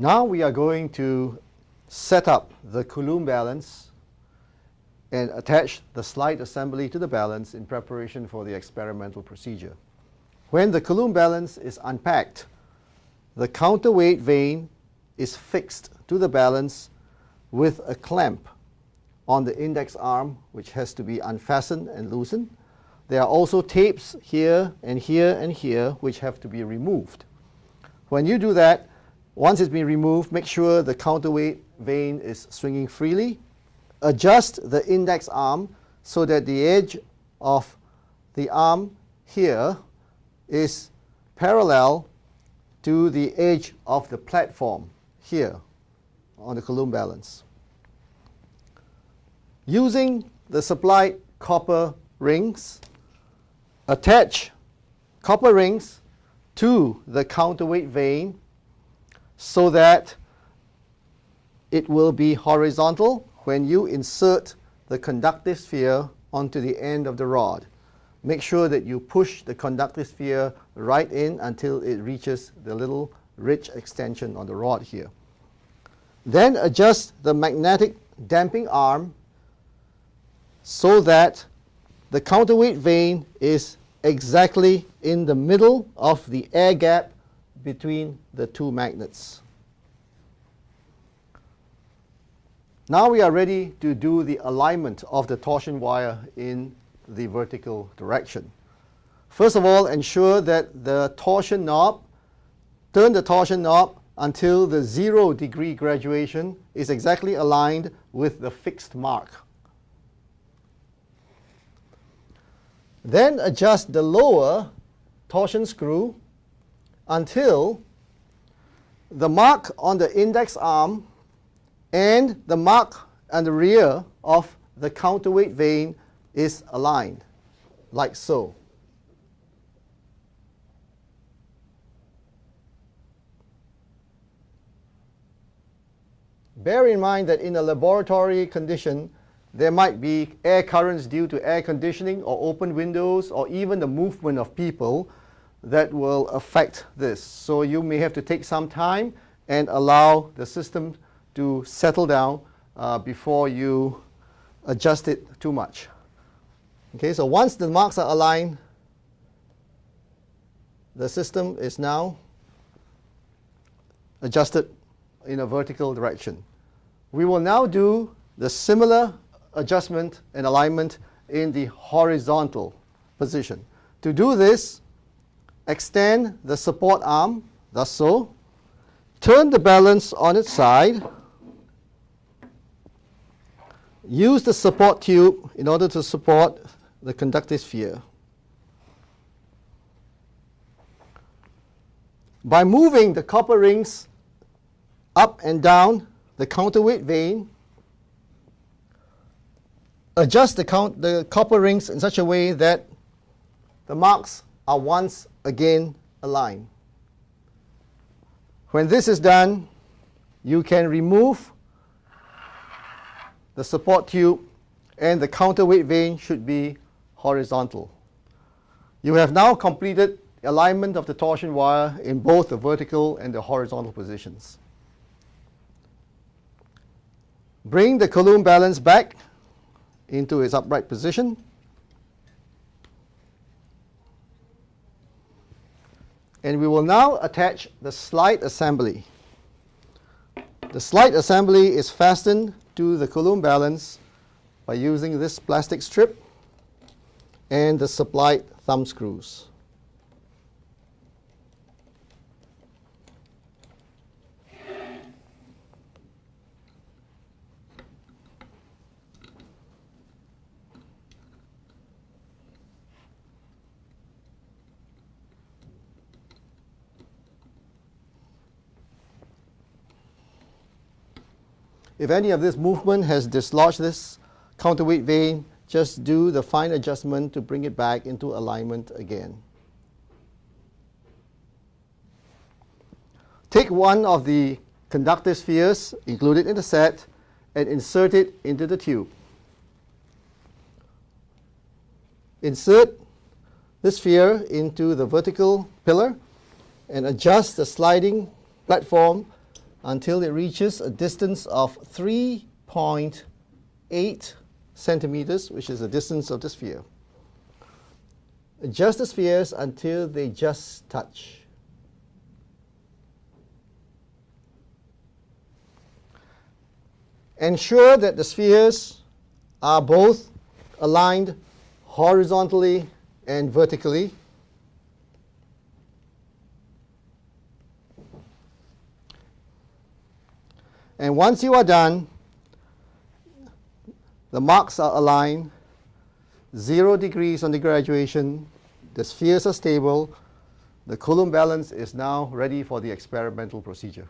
Now we are going to set up the Coulomb balance and attach the slide assembly to the balance in preparation for the experimental procedure. When the Coulomb balance is unpacked, the counterweight vane is fixed to the balance with a clamp on the index arm which has to be unfastened and loosened. There are also tapes here and here and here which have to be removed. When you do that, once it's been removed, make sure the counterweight vane is swinging freely. Adjust the index arm so that the edge of the arm here is parallel to the edge of the platform here on the Coulomb balance. Using the supplied copper rings, attach copper rings to the counterweight vane so that it will be horizontal when you insert the conductive sphere onto the end of the rod. Make sure that you push the conductive sphere right in until it reaches the little ridge extension on the rod here. Then adjust the magnetic damping arm so that the counterweight vane is exactly in the middle of the air gap between the two magnets. Now we are ready to do the alignment of the torsion wire in the vertical direction. First of all, ensure that the torsion knob, turn the torsion knob until the zero degree graduation is exactly aligned with the fixed mark. Then adjust the lower torsion screw until the mark on the index arm and the mark on the rear of the counterweight vane is aligned, like so. Bear in mind that in a laboratory condition, there might be air currents due to air conditioning or open windows or even the movement of people that will affect this. So you may have to take some time and allow the system to settle down uh, before you adjust it too much. Okay, so once the marks are aligned, the system is now adjusted in a vertical direction. We will now do the similar adjustment and alignment in the horizontal position. To do this, extend the support arm, thus so. Turn the balance on its side. Use the support tube in order to support the conductive sphere. By moving the copper rings up and down the counterweight vane, adjust the, count, the copper rings in such a way that the marks are once again aligned. When this is done, you can remove the support tube and the counterweight vane should be horizontal. You have now completed alignment of the torsion wire in both the vertical and the horizontal positions. Bring the Coulomb balance back into its upright position. And we will now attach the slide assembly. The slide assembly is fastened to the Coulomb balance by using this plastic strip and the supplied thumb screws. If any of this movement has dislodged this counterweight vein, just do the fine adjustment to bring it back into alignment again. Take one of the conductive spheres included in the set and insert it into the tube. Insert the sphere into the vertical pillar and adjust the sliding platform until it reaches a distance of 3.8 centimeters, which is the distance of the sphere. Adjust the spheres until they just touch. Ensure that the spheres are both aligned horizontally and vertically. And once you are done, the marks are aligned, zero degrees on the graduation, the spheres are stable, the Coulomb balance is now ready for the experimental procedure.